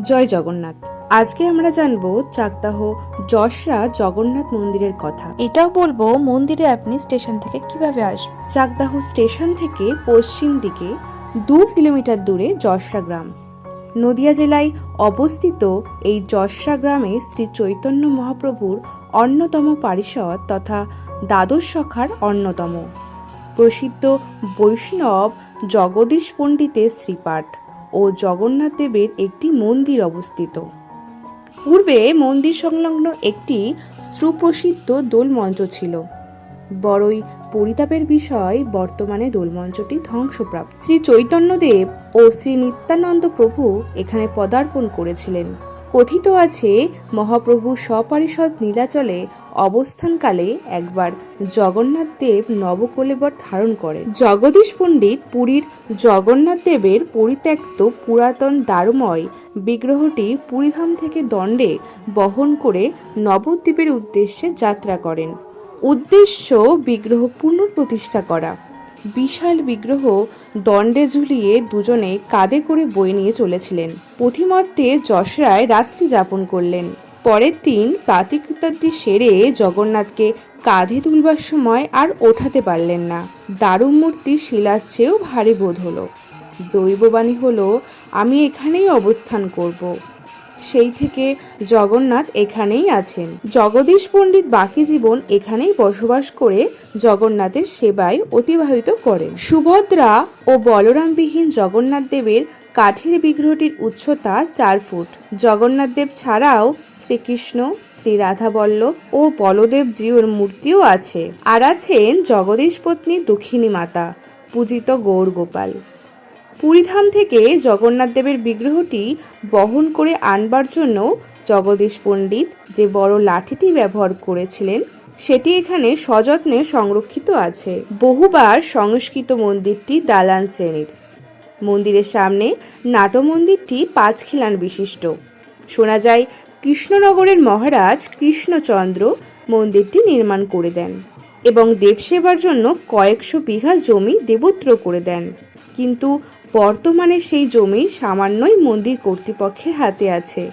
জয় জগন্নাথ। আজকে আমরা জানব চাকদাহ যশরা জগন্নাথ মন্দিরের কথা। এটাও বলব মন্দিরে আপনি স্টেশন থেকে কীভাবে আসবেন? চাকদাহ স্টেশন থেকে পশ্চিম দিকে দু কিলোমিটার দূরে যশরা গ্রাম। নদিয়া জেলায় অবস্থিত এই যশরা গ্রামে শ্রী চৈতন্য মহাপ্রভুর অন্যতম পারিষদ তথা দ্বাদশ শাখার অন্যতম। প্রসিদ্ধ বৈষ্ণব জগদীশ পণ্ডিতের শ্রীপাঠ। ও জগন্নাথ দেবের একটি মন্দির অবস্থিত। পূর্বে মন্দির সংলগ্ন একটি সুপ্রসিদ্ধ দোলমঞ্চ ছিল। বড়ই পরিতাপের বিষয়, বর্তমানে দোলমঞ্চটি ধ্বংসপ্রাপ্ত। শ্রী চৈতন্যদেব ও শ্রী নিত্যানন্দ প্রভু এখানে পদার্পণ করেছিলেন। কথিত আছে, মহাপ্রভু সপারিষদ নীলাচলে অবস্থানকালে একবার জগন্নাথ দেব নবকলেবর ধারণ করেন। জগদীশ পণ্ডিত পুরীর জগন্নাথ দেবের পরিত্যক্ত পুরাতন দারুময় বিগ্রহটি পুরীধাম থেকে দণ্ডে বহন করে নবদ্বীপের উদ্দেশ্যে যাত্রা করেন। উদ্দেশ্য বিগ্রহ পুনঃপ্রতিষ্ঠা করা। বিশাল বিগ্রহ দণ্ডে ঝুলিয়ে দুজনে কাঁধে করে বয়ে নিয়ে চলেছিলেন। পথিমধ্যে যশরায় রাত্রি যাপন করলেন। পরের দিন প্রাতিকৃতাদি সেরে জগন্নাথকে কাঁধে তুলবার সময় আর ওঠাতে পারলেন না। দারু মূর্তি শিলার চেয়েও ভারী বোধ হলো। দৈববাণী হলো, আমি এখানেই অবস্থান করব। সেই থেকে জগন্নাথ এখানেই আছেন। জগদীশ পণ্ডিত বাকি জীবন এখানেই বসবাস করে জগন্নাথের সেবায় অতিবাহিত করেন। সুভদ্রা ও বলরামবিহীন জগন্নাথ দেবের কাঠের বিগ্রহটির উচ্চতা চার ফুট। জগন্নাথ দেব ছাড়াও শ্রীকৃষ্ণ শ্রী রাধাবল্লভ ও বলদেব জিউর মূর্তিও আছে। আর আছেন জগদীশ পত্নী দক্ষিণী মাতা, পূজিত গৌর গোপাল পুরীধাম থেকে জগন্নাথ দেবের বিগ্রহটি বহন করে আনবার জন্য জগদীশ পণ্ডিত যে বড় লাঠিটি ব্যবহার করেছিলেন, সেটি এখানে সযত্নে সংরক্ষিত আছে। বহুবার সংস্কৃত মন্দিরটি দালান শ্রেণির। মন্দিরের সামনে নাটমন্দিরটি পাঁচ খিলান বিশিষ্ট। শোনা যায়, কৃষ্ণনগরের মহারাজ কৃষ্ণচন্দ্র মন্দিরটি নির্মাণ করে দেন এবং দেবসেবার জন্য কয়েকশো বিঘা জমি দেবত্র করে দেন। কিন্তু বর্তমানে সেই জমি সামান্যই মন্দির কর্তৃপক্ষের হাতে আছে।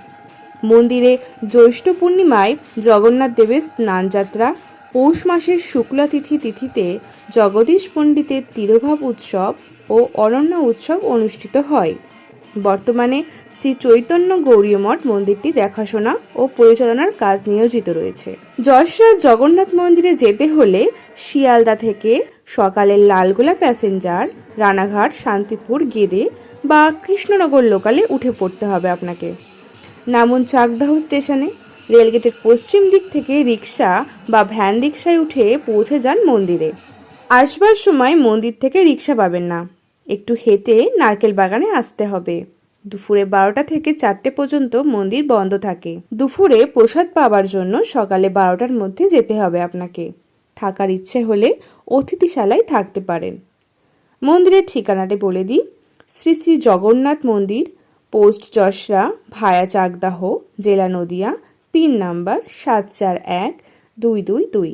মন্দিরে জ্যৈষ্ঠ পূর্ণিমায় জগন্নাথ দেবের স্নানযাত্রা, পৌষ মাসের শুক্লা তিথি তিথিতে জগদীশ পণ্ডিতের তিরোভাব উৎসব ও অরণ্য উৎসব অনুষ্ঠিত হয়। বর্তমানে শ্রী চৈতন্য গৌরীয় মঠ মন্দিরটি দেখাশোনা ও পরিচালনার কাজ নিয়োজিত রয়েছে। যশরাজ জগন্নাথ মন্দিরে যেতে হলে শিয়ালদা থেকে সকালের লালগোলা প্যাসেঞ্জার, রানাঘাট, শান্তিপুর, গেদে বা কৃষ্ণনগর লোকালে উঠে পড়তে হবে আপনাকে। নামুন চাকদাহ স্টেশনে। রেলগেটের পশ্চিম দিক থেকে রিক্সা বা ভ্যান রিক্সায় উঠে পৌঁছে যান মন্দিরে। আসবার সময় মন্দির থেকে রিক্সা পাবেন না। একটু হেঁটে নারকেল বাগানে আসতে হবে। দুপুরে বারোটা থেকে চারটে পর্যন্ত মন্দির বন্ধ থাকে। দুপুরে প্রসাদ পাওয়ার জন্য সকালে বারোটার মধ্যে যেতে হবে আপনাকে। থাকার ইচ্ছে হলে অতিথিশালায় থাকতে পারেন। মন্দিরের ঠিকানাটি বলে দিই। শ্রী শ্রী জগন্নাথ মন্দির, পোস্ট যশরা, ভায়া চাকদাহ, জেলা নদিয়া, পিন নাম্বার সাত চার এক দুই দুই দুই।